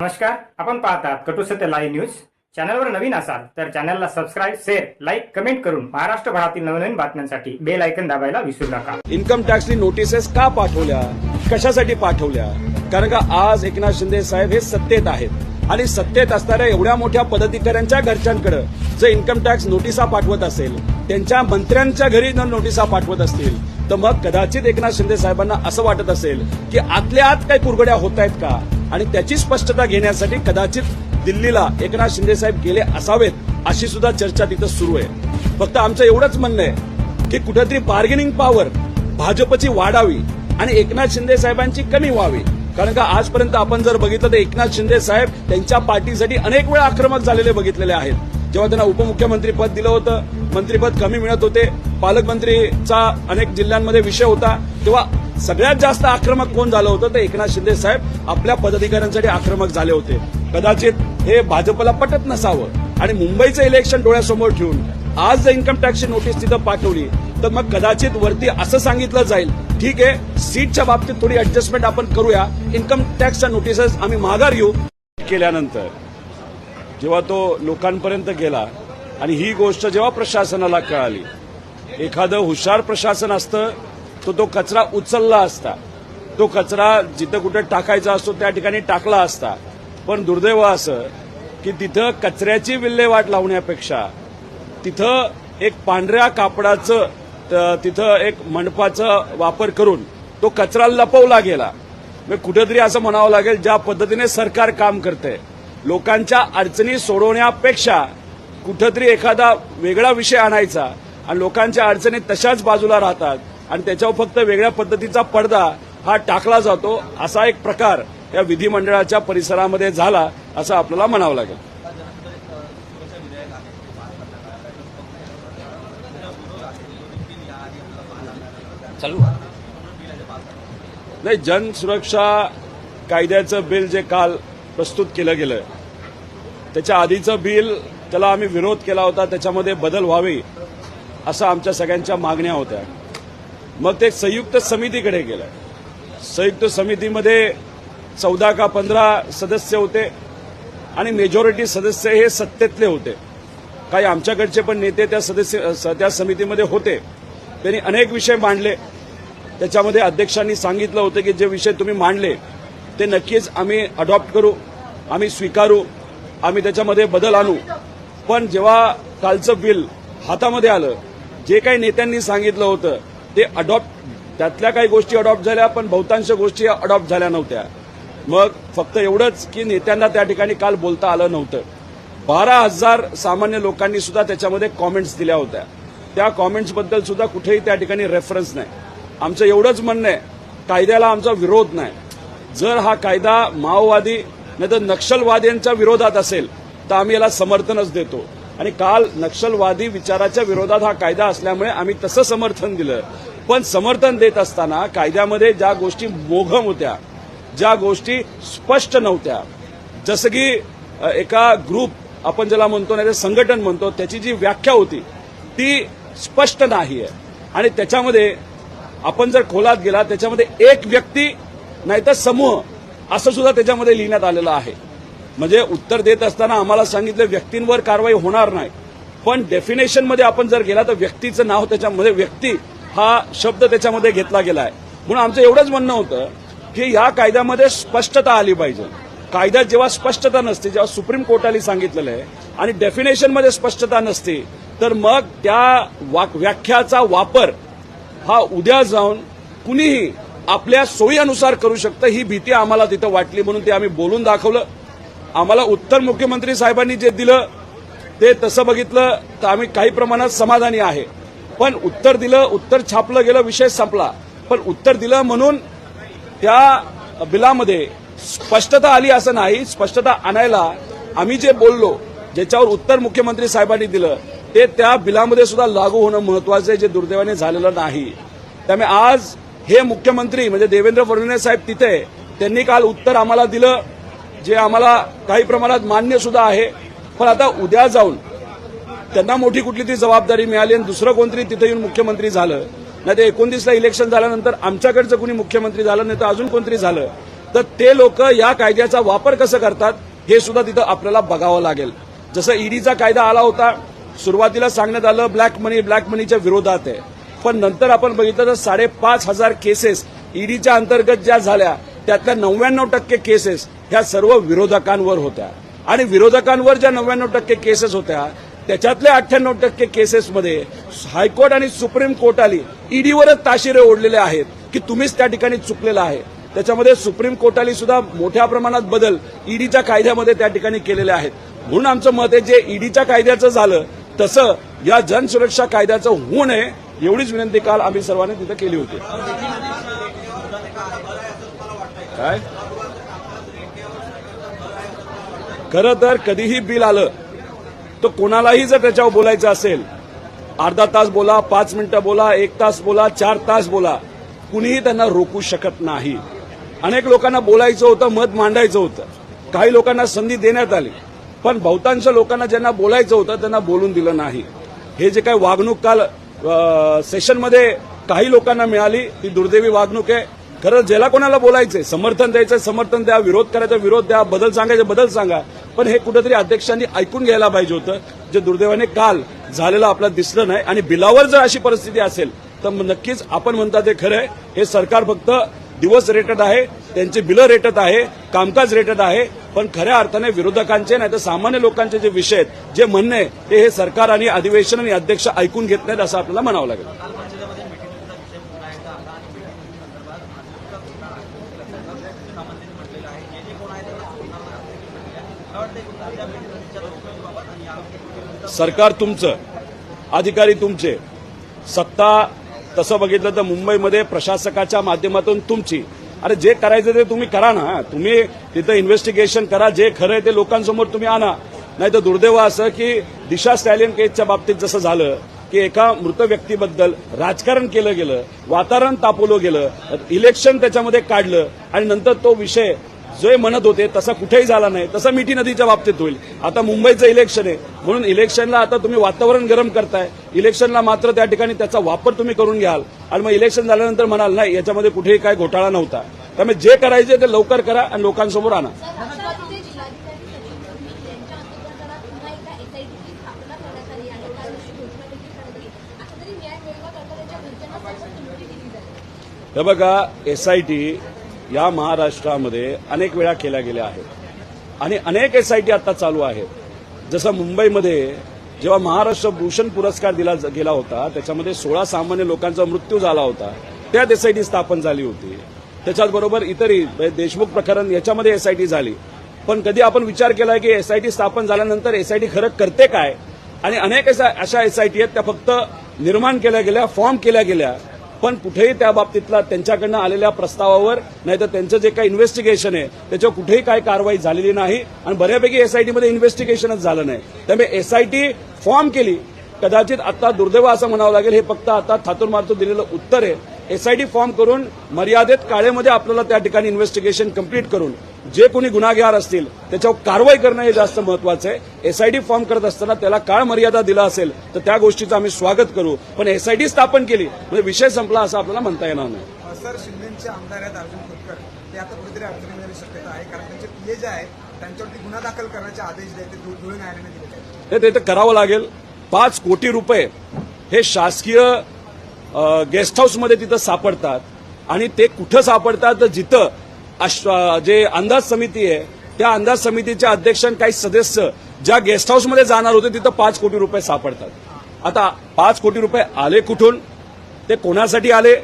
नमस्कार आपण पाहतात कटू सत्य लाईव्ह न्यूज चॅनलवर नवीन असाल तर चॅनलला सबस्क्राईब शेअर लाईक कमेंट करून महाराष्ट्र भरातील नवनवीन बातम्यांसाठी बेल ऐकन दाबायला विसरू नका. इन्कम टॅक्सनी नोटिसेस का पाठवल्या? कशासाठी पाठवल्या? कारण का आज एकनाथ शिंदे साहेब हे सत्तेत आहेत. आणि सत्तेत असणाऱ्या एवढ्या मोठ्या पदाधिकाऱ्यांच्या घरच्यांकडे जर इन्कम टॅक्स नोटिसा पाठवत असेल त्यांच्या मंत्र्यांच्या घरी जर नोटिसा पाठवत असतील तर मग कदाचित एकनाथ शिंदे साहेबांना असं वाटत असेल की आतल्या आत काही कुरगड्या होत आहेत का? आणि त्याची स्पष्टता घेण्यासाठी कदाचित दिल्लीला एकनाथ शिंदे साहेब गेले असावेत अशी सुद्धा चर्चा तिथं सुरू आहे. फक्त आमचं एवढंच म्हणणं आहे की कुठेतरी बार्गेनिंग पॉवर भाजपची वाढावी आणि एकनाथ शिंदे साहेबांची कमी व्हावी. कारण का आजपर्यंत आपण जर बघितलं तर एकनाथ शिंदे साहेब त्यांच्या पार्टीसाठी अनेक वेळा आक्रमक झालेले बघितलेले आहेत. जेव्हा त्यांना उपमुख्यमंत्री पद दिलं होतं मंत्रीपद कमी मिळत होते पालकमंत्रीचा अनेक जिल्ह्यांमध्ये विषय होता तेव्हा सगळ्यात जास्त आक्रमक कोण झालं होतं तर एकनाथ शिंदे साहेब आपल्या पदाधिकाऱ्यांसाठी आक्रमक झाले होते. कदाचित हे भाजपला पटत नसावं. आणि मुंबईचं इलेक्शन डोळ्यासमोर ठेवून आज जर इन्कम टॅक्सची नोटीस तिथं पाठवली. तर मग कदाचित वरती असं सांगितलं जाईल. ठीक आहे सीटच्या बाबतीत थोडी ऍडजस्टमेंट आपण करूया. इन्कम टॅक्सच्या नोटिसेस आम्ही माघार घेऊ. केल्यानंतर जेव्हा तो लोकांपर्यंत गेला आणि ही गोष्ट जेव्हा प्रशासनाला कळाली एखादं हुशार प्रशासन असतं तो तो कचरा उचलला असता. तो कचरा जिथं कुठं टाकायचा असतो त्या ठिकाणी टाकला असता. पण दुर्दैव असं की तिथं कचऱ्याची विल्हेवाट लावण्यापेक्षा तिथं एक पांढऱ्या कापडाचं तिथं एक मंडपाचा वापर करून तो कचरा लपवला गेला. मग कुठेतरी असं म्हणावं लागेल ज्या पद्धतीने सरकार काम करते लोकांच्या अडचणी सोडवण्यापेक्षा कुठंतरी एखादा वेगळा विषय आणायचा आणि लोकांच्या अडचणी तशाच बाजूला राहतात आणि त्याच्यावर फक्त वेगळ्या पद्धतीचा पडदा हा टाकला जातो असा एक प्रकार या विधिमंडळाच्या परिसरामध्ये झाला असं आपल्याला म्हणावं लागेल. चालू नाही जनसुरक्षा कायद्याचं बिल जे काल प्रस्तुत केलं गेलं त्याच्या आधीचं बिल त्याला आम्ही विरोध केला होता त्याच्यामध्ये बदल व्हावे असं आमच्या सगळ्यांच्या मागण्या होत्या. मग ते संयुक्त समितीकडे गेलं संयुक्त समितीमध्ये चौदा का पंधरा सदस्य होते आणि मेजॉरिटी सदस्य हे सत्तेतले होते. काही आमच्याकडचे पण नेते त्या सदस्य स- त्या समितीमध्ये होते. त्यांनी अनेक विषय मांडले. त्याच्यामध्ये अध्यक्षांनी सांगितलं होतं की जे विषय तुम्ही मांडले ते नक्कीच आम्ही अडॉप्ट करू आम्ही स्वीकारू आम्ही त्याच्यामध्ये बदल आणू. पण जेव्हा कालचं बिल हातामध्ये आलं जे काही नेत्यांनी सांगितलं होतं ते अडॉप्ट त्यातल्या काही गोष्टी अडॉप्ट झाल्या पण बहुतांश गोष्टी अडॉप्ट झाल्या नव्हत्या. मग फक्त एवढंच की नेत्यांना त्या ठिकाणी काल बोलता आलं नव्हतं. बारा हजार सामान्य लोकांनी सुद्धा त्याच्यामध्ये कॉमेंट्स दिल्या होत्या. त्या कॉमेंट्सबद्दल सुद्धा कुठेही त्या ठिकाणी रेफरन्स नाही. आमचं एवढंच म्हणणं आहे कायद्याला आमचा विरोध नाही. जर हा कायदा माओवादी नाही तर नक्षलवाद्यांच्या विरोधात असेल तर आम्ही याला समर्थनच देतो. आणि काल नक्षलवादी विचाराच्या विरोधात हा कायदा असल्यामुळे आम्ही तसं समर्थन दिलं. पण समर्थन देत असताना कायद्यामध्ये ज्या गोष्टी मोघम होत्या ज्या गोष्टी स्पष्ट नव्हत्या जसं की एका ग्रुप आपण ज्याला म्हणतो नाही तर संघटन म्हणतो त्याची जी व्याख्या होती ती स्पष्ट नाही आहे आणि त्याच्यामध्ये आपण जर खोलात गेला त्याच्यामध्ये एक व्यक्ती नाहीतर समूह असं सुद्धा त्याच्यामध्ये लिहिण्यात आलेलं आहे. म्हणजे उत्तर देत असताना आम्हाला सांगितलं व्यक्तींवर कारवाई होणार नाही. पण डेफिनेशनमध्ये आपण जर गेला तर व्यक्तीचं नाव त्याच्यामध्ये व्यक्ती हा शब्द त्याच्यामध्ये घेतला गेला आहे. म्हणून आमचं एवढंच म्हणणं होतं की या कायद्यामध्ये स्पष्टता आली पाहिजे. कायद्यात जेव्हा स्पष्टता नसते जेव्हा सुप्रीम कोर्टाने सांगितलेलं आहे आणि डेफिनेशनमध्ये स्पष्टता नसते तर मग त्या वाक- व्याख्याचा वापर हा उद्या जाऊन कुणीही आपल्या सोयीनुसार करू शकतं ही भीती आम्हाला तिथं वाटली म्हणून ते आम्ही बोलून दाखवलं. आम्हाला उत्तर मुख्यमंत्री साहेबांनी जे दिलं ते तसं बघितलं तर आम्ही काही प्रमाणात समाधानी आहे. पण उत्तर दिलं उत्तर छापलं गेलं विषय संपला. पण उत्तर दिलं म्हणून त्या बिलामध्ये स्पष्टता आली असं नाही स्पष्टता आणायला आम्ही जे बोललो ज्याच्यावर उत्तर मुख्यमंत्री साहेबांनी दिलं ते त्या बिलामध्ये सुद्धा लागू होणं महत्वाचं आहे जे दुर्दैवाने झालेलं नाही. त्यामुळे आज हे मुख्यमंत्री म्हणजे देवेंद्र फडणवीस साहेब तिथे त्यांनी काल उत्तर आम्हाला दिलं जे आम्हाला काही प्रमाणात मान्य सुद्धा आहे. पण आता उद्या जाऊन त्यांना मोठी कुठली ती जबाबदारी मिळाली आणि दुसरं कोणतरी तिथे येऊन मुख्यमंत्री झालं. नाही ते एकोणतीसला इलेक्शन झाल्यानंतर आमच्याकडचं कुणी मुख्यमंत्री झालं नाही तर अजून कोणतरी झालं. तर ते लोक या कायद्याचा वापर कसं करतात हे सुद्धा तिथं आपल्याला बघावं लागेल. जसं ईडीचा कायदा आला होता सुरुवातीला सांगण्यात आलं ब्लॅक मनी ब्लॅक मनीच्या विरोधात आहे. पण नंतर आपण बघितलं तर साडेपाच हजार केसेस ईडीच्या अंतर्गत ज्या झाल्या त्यातल्या नव्याण्णव टक्के केसेस ह्या सर्व विरोधकांवर होत्या. आणि विरोधकांवर ज्या नव्याण्णव टक्के केसेस होत्या त्याच्यातल्या अठ्ठ्याण्णव टक्के केसेसमध्ये हायकोर्ट आणि सुप्रीम कोर्टाली ईडीवरच ताशिरे ओढलेले आहेत की तुम्हीच त्या ठिकाणी चुकलेला आहे. त्याच्यामध्ये सुप्रीम कोर्टाने सुद्धा मोठ्या प्रमाणात बदल ईडीच्या कायद्यामध्ये त्या ठिकाणी केलेले आहेत. म्हणून आमचं मत आहे जे ईडीच्या कायद्याचं झालं तसं या जनसुरक्षा कायद्याचं होऊ नये एवढीच विनंती काल आम्ही सर्वांनी तिथं केली होती. काय? खरं तर कधीही बिल आलं तर कोणालाही जर त्याच्यावर बोलायचं असेल अर्धा तास बोला पाच मिनिटं बोला एक तास बोला चार तास बोला कुणीही त्यांना रोखू शकत नाही. अनेक लोकांना बोलायचं होतं मत मांडायचं होतं. काही लोकांना संधी देण्यात आली. पण बहुतांश लोकांना ज्यांना बोलायचं होतं त्यांना बोलून दिलं नाही. हे जे काही वागणूक काल सेशनमध्ये काही लोकांना मिळाली ती दुर्दैवी वागणूक आहे. खरं ज्याला कोणाला बोलायचंय समर्थन द्यायचं समर्थन द्या विरोध करायचा विरोध द्या बदल सांगायचा बदल सांगा. पण हे कुठेतरी अध्यक्षांनी ऐकून घ्यायला पाहिजे होतं जे दुर्दैवाने काल झालेलं आपल्याला दिसलं नाही. आणि बिलावर जर अशी परिस्थिती असेल तर मग नक्कीच आपण म्हणता ते खरं आहे. हे सरकार फक्त दिवस रेटत आहे. त्यांचे बिलं रेटत आहे कामकाज रेटत आहे पण खऱ्या अर्थाने विरोधकांचे नाही तर सामान्य लोकांचे जे विषय आहेत जे म्हणणे आहे, ते हे सरकार आणि अधिवेशन आणि अध्यक्ष ऐकून घेत नाहीत असं आपल्याला म्हणावं लागेल. सरकार तुमचं अधिकारी तुमचे सत्ता तसं बघितलं तर मुंबईमध्ये प्रशासकाच्या माध्यमातून तुमची अरे जे करायचं ते तुम्ही करा ना. तुम्ही तिथं इन्व्हेस्टिगेशन करा. जे खरं आहे ते लोकांसमोर तुम्ही आणा. नाही तर दुर्दैव असं की दिशा स्टॅलियन केसच्या बाबतीत जसं झालं की एका मृत व्यक्तीबद्दल राजकारण केलं गेलं वातावरण तापवलं गेलं इलेक्शन त्याच्यामध्ये काढलं आणि नंतर तो विषय जे म्हणत होते तसा कुठेही झाला नाही. तसं मिठी नदीच्या बाबतीत होईल. आता मुंबईचं इलेक्शन आहे. म्हणून इलेक्शनला आता तुम्ही वातावरण गरम करताय. इलेक्शनला मात्र त्या ठिकाणी त्याचा वापर तुम्ही करून घ्याल. आणि मग इलेक्शन झाल्यानंतर म्हणाल नाही याच्यामध्ये कुठेही काय घोटाळा नव्हता. त्यामुळे जे करायचे ते लवकर करा आणि लोकांसमोर आणा. राष्ट्रवादीचे बघा एस आय टी हे बघा एसआयटी या महाराष्ट्रामध्ये अनेक वेळा केल्या गेल्या आहेत. आणि अनेक एसआयटी आता चालू आहेत. जसं मुंबईमध्ये जेव्हा महाराष्ट्र भूषण पुरस्कार दिला गेला होता त्याच्यामध्ये सोळा सामान्य लोकांचा मृत्यू झाला होता. त्यात एसआयटी स्थापन झाली होती. त्याच्याचबरोबर इतरही म्हणजे देशमुख प्रकरण याच्यामध्ये एसआयटी झाली. पण कधी आपण विचार केला की एसआयटी स्थापन झाल्यानंतर एसआयटी खरं करते काय? आणि अनेक अशा अशा एसआयटी आहेत त्या फक्त निर्माण केल्या गेल्या फॉर्म केल्या गेल्या. पण कुठेही त्या बाबतीतला त्यांच्याकडनं आलेल्या प्रस्तावावर नाहीतर त्यांचं जे काही इन्व्हेस्टिगेशन आहे त्याच्यावर कुठेही काय कारवाई झालेली नाही आणि बऱ्यापैकी एसआयटीमध्ये इन्व्हेस्टिगेशनच झालं नाही. त्यामुळे एसआयटी फॉर्म केली. कदाचित आता दुर्दैव असं म्हणावं लागेल हे फक्त आता थातूर मारतो दिलेलं उत्तर आहे. एसआयटी फॉर्म करून मर्यादित काळेमध्ये आपल्याला त्या ठिकाणी इन्व्हेस्टिगेशन कंप्लीट करून जे कोणी गुन्हेगार असतील त्याच्यावर कारवाई करणं हे जास्त महत्वाचं आहे. एसआयटी फॉर्म करत असताना त्याला काळ मर्यादा दिला असेल तर त्या गोष्टीचं आम्ही स्वागत करू. पण एसआयटी स्थापन केली म्हणजे विषय संपला असं आपल्याला म्हणता येणार नाही. सर शिंदेचे आमदार आहेत अर्जुन खोतकर. ते आता कुठेतरी अडचणीमध्ये येण्याची शक्यता आहे कारण त्यांचे पीए जे आहेत त्यांच्यावरती गुन्हा दाखल करण्याचे आदेश जे ते धुळे न्यायालयाने दिले ते तर करावं लागेल. पाच कोटी रुपये हे शासकीय गेस्ट हाऊसमध्ये तिथं सापडतात. आणि ते कुठं सापडतात तर जिथं जे अंदाज समिती आहे त्या अंदाज समितीच्या अध्यक्ष आणि काही सदस्य ज्या गेस्ट हाऊसमध्ये जाणार होते तिथं पाच कोटी रुपये सापडतात. आता पाच कोटी रुपये आले कुठून? ते कोणासाठी आले?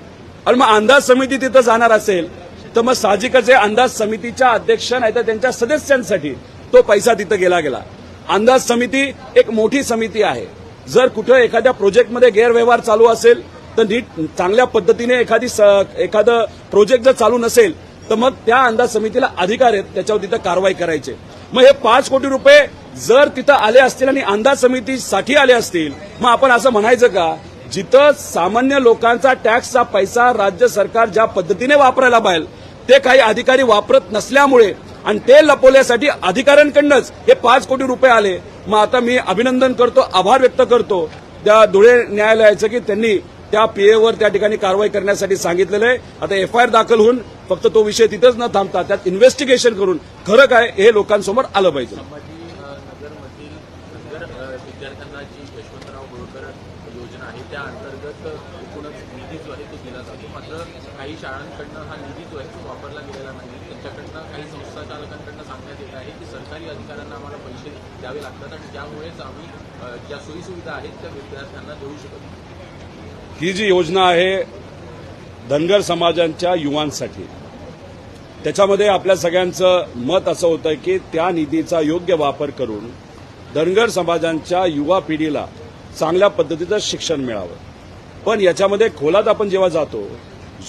आणि मग अंदाज समिती तिथं जाणार असेल तर मग साहजिकच अंदाज समितीच्या अध्यक्ष नाही तर त्यांच्या सदस्यांसाठी तो पैसा तिथं गेला गेला. अंदाज समिती एक मोठी समिती आहे. जर कुठं एखाद्या प्रोजेक्टमध्ये गैरव्यवहार चालू असेल तर नीट चांगल्या पद्धतीने एखादी स- एखादं प्रोजेक्ट जर चालू नसेल तर मग त्या अंदाज समितीला अधिकार आहेत त्याच्यावर तिथं कारवाई करायचे मग हे पाच कोटी रुपये जर तिथं आले असतील आणि अंदाज समितीसाठी आले असतील मग आपण असं म्हणायचं का जिथं सामान्य लोकांचा टॅक्सचा पैसा राज्य सरकार ज्या पद्धतीने वापरायला पाहिजे ते काही अधिकारी वापरत नसल्यामुळे आणि ते लपवण्यासाठी अधिकाऱ्यांकडनंच हे पाच कोटी रुपये आले. मग आता मी अभिनंदन करतो आभार व्यक्त करतो. त्या धुळे न्यायालयाचं की त्यांनी त्या पीएवर त्या ठिकाणी कारवाई करण्यासाठी सांगितलेलं आहे. आता एफआयआर दाखल होऊन फक्त तो विषय तिथंच न थांबता त्यात इन्व्हेस्टिगेशन करून खरं काय हे लोकांसमोर आलं पाहिजे. योजना आहे त्या अंतर्गत काही शाळांकडनं हा निधी जो आहे तो वापरला गेलेला नाही त्यांच्याकडनं काही संस्था चालकांकडनं सांगण्यात येत आहे की सरकारी अधिकाऱ्यांना आम्हाला पैसे द्यावे लागतात आणि त्यामुळेच आम्ही ज्या सोयीसुविधा आहेत त्या विद्यार्थ्यांना देऊ शकत नाही. ही जी योजना आहे धनगर समाजांच्या युवांसाठी त्याच्यामध्ये आपल्या सगळ्यांचं मत असं होतं की त्या निधीचा योग्य वापर करून धनगर समाजांच्या युवा पिढीला चांगल्या पद्धतीचं शिक्षण मिळावं. पण याच्यामध्ये खोलात आपण जेव्हा जातो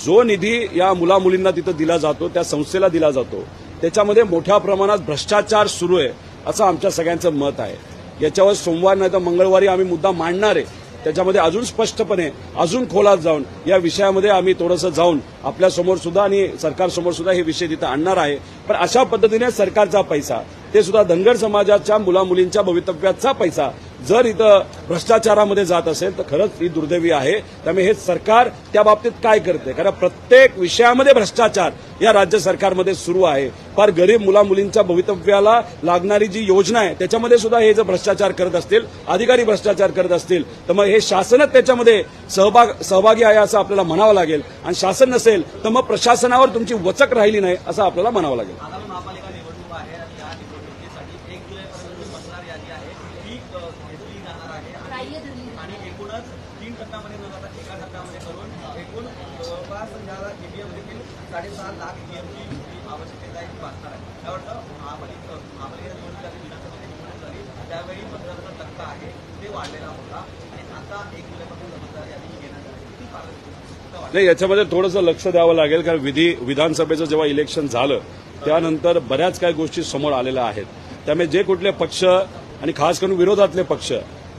जो निधी या मुला मुलींना तिथं दिला जातो त्या संस्थेला दिला जातो त्याच्यामध्ये मोठ्या प्रमाणात भ्रष्टाचार सुरू आहे असं आमच्या सगळ्यांचं मत आहे. याच्यावर सोमवार नाही तर मंगळवारी आम्ही मुद्दा मांडणार आहे. त्याच्यामध्ये अजून स्पष्टपणे अजून खोलात जाऊन या विषयामध्ये आम्ही थोडंसं जाऊन आपल्यासमोर सुद्धा आणि सरकारसमोर सुद्धा हे विषय तिथं आणणार आहे. पण अशा पद्धतीने सरकारचा पैसा ते सुद्धा धनगर समाजाच्या मुलामुलींच्या भवितव्याचा पैसा जर इथं भ्रष्टाचारामध्ये जात असेल तर खरंच ही दुर्दैवी आहे. त्यामुळे हे सरकार त्या बाबतीत काय करते? कारण प्रत्येक विषयामध्ये भ्रष्टाचार या राज्य सरकारमध्ये सुरू आहे. फार गरीब मुला मुलींच्या भवितव्याला लागणारी जी योजना आहे त्याच्यामध्ये सुद्धा हे जर भ्रष्टाचार करत असतील अधिकारी भ्रष्टाचार करत असतील तर मग हे शासनच त्याच्यामध्ये सहभाग सहभागी आहे असं आपल्याला म्हणावं लागेल. आणि शासन नसेल तर मग प्रशासनावर तुमची वचक राहिली नाही असं आपल्याला म्हणावं लागेल आगामी महापालिका निवडणूक आहे आणि या निवडणुकीसाठी एक जुलैपर्यंत जी मतदार यादी आहे ती अ, घेतली जाणार आहे आणि- ग्राह्य धरली जाणार आणि एकूणच तीन टप्प्यामध्ये न जाता एका टप्प्यामध्ये करून एकूण जवळपास या ईव्हीएम देखील साडेसहा लाख ईव्हीएमची जी आवश्यकता आहे वाचणार आहे. मला वाटतं महापालिका महापालिका निवडणूक झाली विधानसभेची निवडणूक झाली. त्यावेळी मतदाराचा टक्का आहे. ते वाढलेला होता. आणि आता एक जुलैपासून मतदार यादी घेण्यात आली ती पालन नाही याच्यामध्ये थोडंसं लक्ष द्यावं लागेल कारण विधी विधानसभेचं जेव्हा इलेक्शन झालं त्यानंतर बऱ्याच काही गोष्टी समोर आलेल्या आहेत. त्यामुळे जे कुठले पक्ष आणि खास करून विरोधातले पक्ष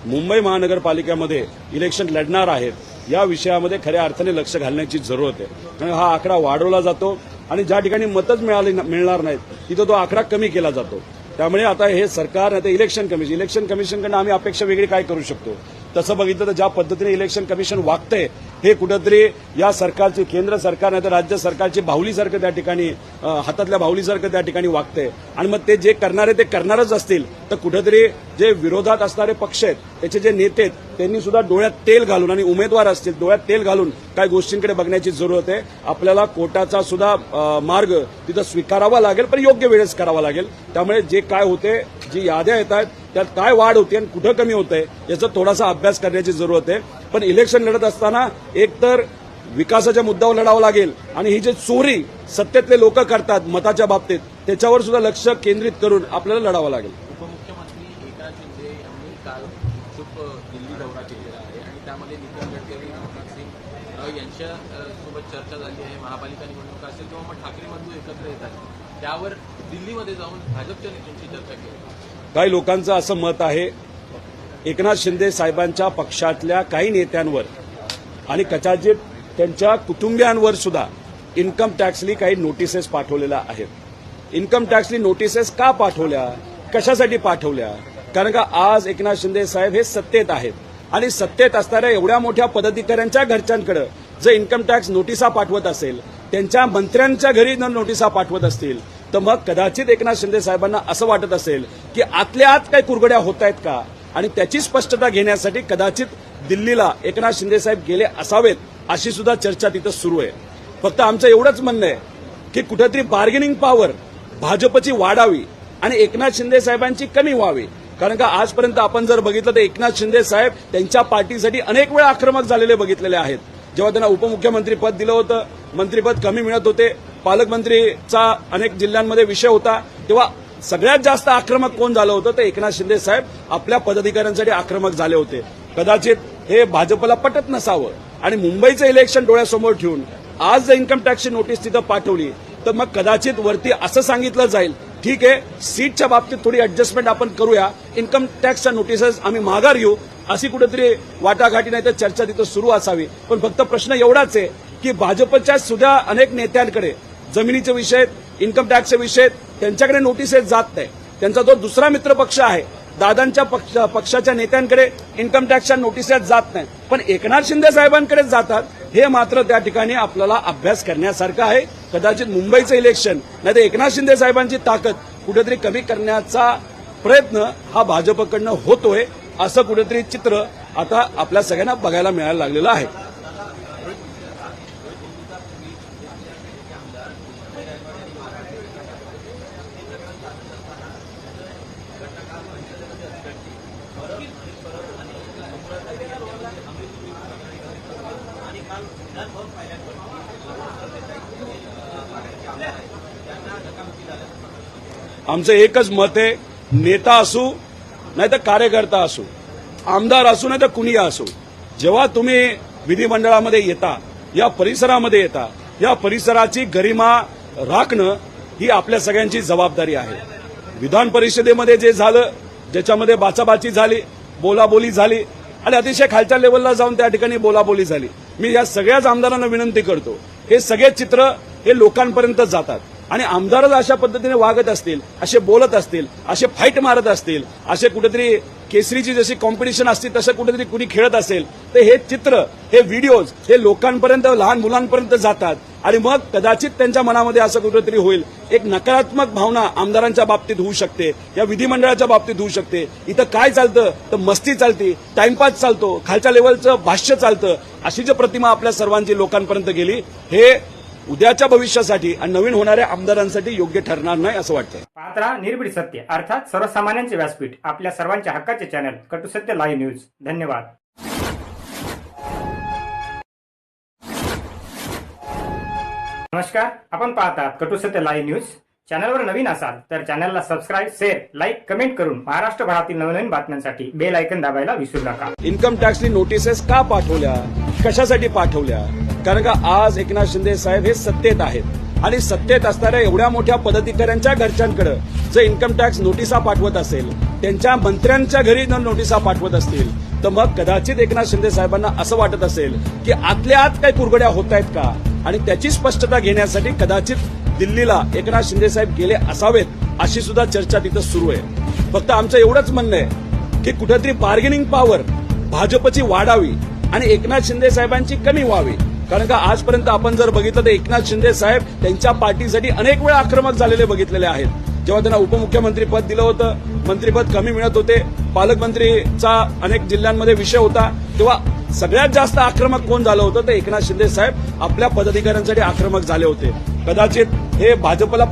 मुंबई महानगरपालिकेमध्ये इलेक्शन लढणार आहेत या विषयामध्ये खऱ्या अर्थाने लक्ष घालण्याची जरूरत आहे. कारण हा आकडा वाढवला जातो आणि ज्या ठिकाणी मतच मिळाली मिळणार नाहीत तिथं तो आकडा कमी केला जातो. त्यामुळे आता हे सरकार आता इलेक्शन कमिशन इलेक्शन कमिशनकडनं आम्ही अपेक्षा वेगळी काय करू शकतो? तसं बघितलं तर ज्या पद्धतीने इलेक्शन कमिशन वागतंय हे कुठंतरी या सरकारची केंद्र सरकार नाही तर राज्य सरकारची बाहुलीसारखं त्या ठिकाणी हातातल्या बाहुलीसारखं त्या ठिकाणी वागतंय. आणि मग ते जे करणारे ते करणारच असतील तर कुठंतरी जे विरोधात असणारे पक्ष आहेत त्याचे जे नेते आहेत त्यांनी सुद्धा डोळ्यात तेल घालून आणि उमेदवार असतील डोळ्यात तेल घालून काय गोष्टींकडे बघण्याची जरूरत आहे. आपल्याला कोर्टाचा सुद्धा मार्ग तिथं स्वीकारावा लागेल पण योग्य वेळेस करावा लागेल. त्यामुळे जे काय होते जी याद्या येत आहेत त्यात काय वाढ होते आणि कुठं कमी होतंय याचा थोडासा अभ्यास करण्याची जरूरत आहे. पण इलेक्शन लढत असताना एकतर विकासाच्या मुद्द्यावर लढावं लागेल आणि ही जी चोरी सत्तेतले लोक करतात मताच्या बाबतीत त्याच्यावर सुद्धा लक्ष केंद्रित करून आपल्याला लढावं लागेल. उपमुख्यमंत्री एकनाथ शिंदे यांनी काल चुप दिल्ली दौरा केलेला आहे आणि त्यामध्ये नितीन गडकरी राजनाथ सिंग यांच्या सोबत चर्चा झाली आहे. महापालिका निवडणूक असेल किंवा मग ठाकरे बंधू एकत्र येतात त्यावर दिल्लीमध्ये जाऊन भाजपच्या नेत्यांची चर्चा केली. काही लोकांचं असं मत आहे एकनाथ शिंदे साहेबांच्या पक्षातल्या काही नेत्यांवर आणि कदाचित त्यांच्या कुटुंबियांवर सुद्धा इन्कम टॅक्सली काही नोटिसेस पाठवलेल्या आहेत. इन्कम टॅक्सली नोटिसेस का पाठवल्या? कशासाठी पाठवल्या? कारण का आज एकनाथ शिंदे साहेब हे सत्तेत आहेत आणि सत्तेत असणाऱ्या एवढ्या मोठ्या पदाधिकाऱ्यांच्या घरच्यांकडे जर इन्कम टॅक्स नोटिसा पाठवत असेल त्यांच्या मंत्र्यांच्या घरी जर नोटिसा पाठवत असतील तर मग कदाचित एकनाथ शिंदे साहेबांना असं वाटत असेल की आतल्या आत काही कुरगड्या होत आहेत का? आणि त्याची स्पष्टता घेण्यासाठी कदाचित दिल्लीला एकनाथ शिंदे साहेब गेले असावेत अशी सुद्धा चर्चा तिथं सुरू आहे. फक्त आमचं एवढंच म्हणणं आहे की कुठेतरी बार्गेनिंग पॉवर भाजपची वाढावी आणि एकनाथ शिंदे साहेबांची कमी व्हावी. कारण का आजपर्यंत आपण जर बघितलं तर एकनाथ शिंदे साहेब त्यांच्या पार्टीसाठी अनेक वेळा आक्रमक झालेले बघितलेले आहेत. जेव्हा त्यांना उपमुख्यमंत्री पद दिलं होतं मंत्रीपद कमी मिळत होते पालकमंत्रीचा अनेक जिल्ह्यांमध्ये विषय होता. तेव्हा सगळ्यात जास्त आक्रमक कोण झालं होतं ते एकनाथ शिंदे साहेब आपल्या पदाधिकाऱ्यांसाठी आक्रमक झाले होते. कदाचित हे भाजपला पटत नसावं. आणि मुंबईचं इलेक्शन डोळ्यासमोर ठेवून आज जर इन्कम टॅक्सची नोटीस तिथं पाठवली तर मग कदाचित वरती असं सांगितलं जाईल. ठीक आहे सीटच्या बाबतीत थोडी ऍडजस्टमेंट आपण करूया. इन्कम टॅक्सच्या नोटिसेस आम्ही माघार घेऊ. अशी कुठेतरी वाटाघाटी नाही तर चर्चा तिथं सुरू असावी. पण फक्त प्रश्न एवढाच आहे की भाजपच्या सुद्धा अनेक नेत्यांकडे जमिनीचे विषय इन्कम टॅक्सचे विषय त्यांच्याकडे नोटीसेस जात नाही. त्यांचा जो दुसरा मित्र पक्ष आहे दादांच्या पक्ष, पक्षाच्या नेत्यांकडे इन्कम टॅक्सच्या नोटिसा जात नाही. पण एकनाथ शिंदे साहेबांकडे जातात हे मात्र त्या ठिकाणी आपल्याला अभ्यास करण्यासारखं आहे. कदाचित मुंबईचं इलेक्शन नाही तर एकनाथ शिंदे साहेबांची ताकद कुठेतरी कमी करण्याचा प्रयत्न हा भाजपकडनं होतोय असं कुठेतरी चित्र आता आपल्या सगळ्यांना बघायला मिळायला लागलेलं आहे. आमचं एकच मत आहे नेता असू नाही तर कार्यकर्ता असू आमदार असू नाही तर कुणी असू. जेव्हा तुम्ही विधिमंडळामध्ये येता या परिसरामध्ये येता या परिसराची गरिमा राखणं ही आपल्या सगळ्यांची जबाबदारी आहे. विधान परिषदेमध्ये जे झालं ज्याच्यामध्ये बाचाबाची झाली बोलाबोली झाली आणि अतिशय खालच्या लेवलला जाऊन त्या ठिकाणी बोलाबोली झाली. मी या सगळ्याच आमदारांना विनंती करतो हे सगळे चित्र हे लोकांपर्यंत जातात. आणि आमदारच अशा पद्धतीने वागत असतील असे बोलत असतील असे फाईट मारत असतील असे कुठेतरी केसरीची जशी कॉम्पिटिशन असते तसं कुठेतरी कुणी खेळत असेल तर हे चित्र हे व्हिडिओज हे लोकांपर्यंत लहान मुलांपर्यंत जातात. आणि मग कदाचित त्यांच्या मनामध्ये असं कुठेतरी होईल. एक नकारात्मक भावना आमदारांच्या बाबतीत होऊ शकते या विधिमंडळाच्या बाबतीत होऊ शकते. इथं काय चालतं? तर मस्ती चालते टाइमपास चालतो खालच्या लेवलचं भाष्य चालतं. अशी जी प्रतिमा आपल्या सर्वांची लोकांपर्यंत गेली हे उद्याच्या भविष्यासाठी आणि नवीन होणाऱ्या आमदारांसाठी योग्य ठरणार नाही असं वाटतं पाहत राहा निर्भीड सत्य. अर्थात सर्वसामान्यांचे व्यासपीठ. आपल्या सर्वांच्या हक्काचे चॅनल कटुसत्य लाईव्ह न्यूज धन्यवाद. नमस्कार आपण पाहतात कटुसत्य लाईव्ह न्यूज चॅनलवर नवीन असाल तर चॅनलला सबस्क्राईब शेअर लाईक कमेंट करून महाराष्ट्रभरातील नवनवीन बातम्यांसाठी बेल आयकन दाबायला विसरू नका. इन्कम टॅक्सनी नोटिसेस का पाठवल्या? कशासाठी पाठवल्या? कारण का आज एकनाथ शिंदे साहेब हे सत्तेत आहेत. आणि सत्तेत असणाऱ्या एवढ्या मोठ्या पदाधिकाऱ्यांच्या घरच्यांकडे जर इन्कम टॅक्स नोटिसा पाठवत असेल त्यांच्या मंत्र्यांच्या घरी जर नोटिसा पाठवत असतील तर मग कदाचित एकनाथ शिंदे साहेबांना असं वाटत असेल की आतल्या आत काही कुरगड्या होत आहेत का? आणि त्याची स्पष्टता घेण्यासाठी कदाचित दिल्लीला एकनाथ शिंदे साहेब गेले असावेत अशी सुद्धा चर्चा तिथं सुरू आहे. फक्त आमचं एवढंच म्हणणं आहे की कुठेतरी बार्गेनिंग पॉवर भाजपची वाढावी आणि एकनाथ शिंदे साहेबांची कमी व्हावी. कारण का आजपर्यंत आपण जर बघितलं तर एकनाथ शिंदे साहेब त्यांच्या पार्टीसाठी अनेक वेळा आक्रमक झालेले बघितलेले आहेत. जेव्हा त्यांना उपमुख्यमंत्री पद दिलं होतं मंत्रीपद कमी मिळत होते पालकमंत्रीचा अनेक जिल्ह्यांमध्ये विषय होता तेव्हा सगळ्यात जास्त आक्रमक कोण झालं होतं तर एकनाथ शिंदे साहेब आपल्या पदाधिकाऱ्यांसाठी आक्रमक झाले होते. कदाचित हे भाजपला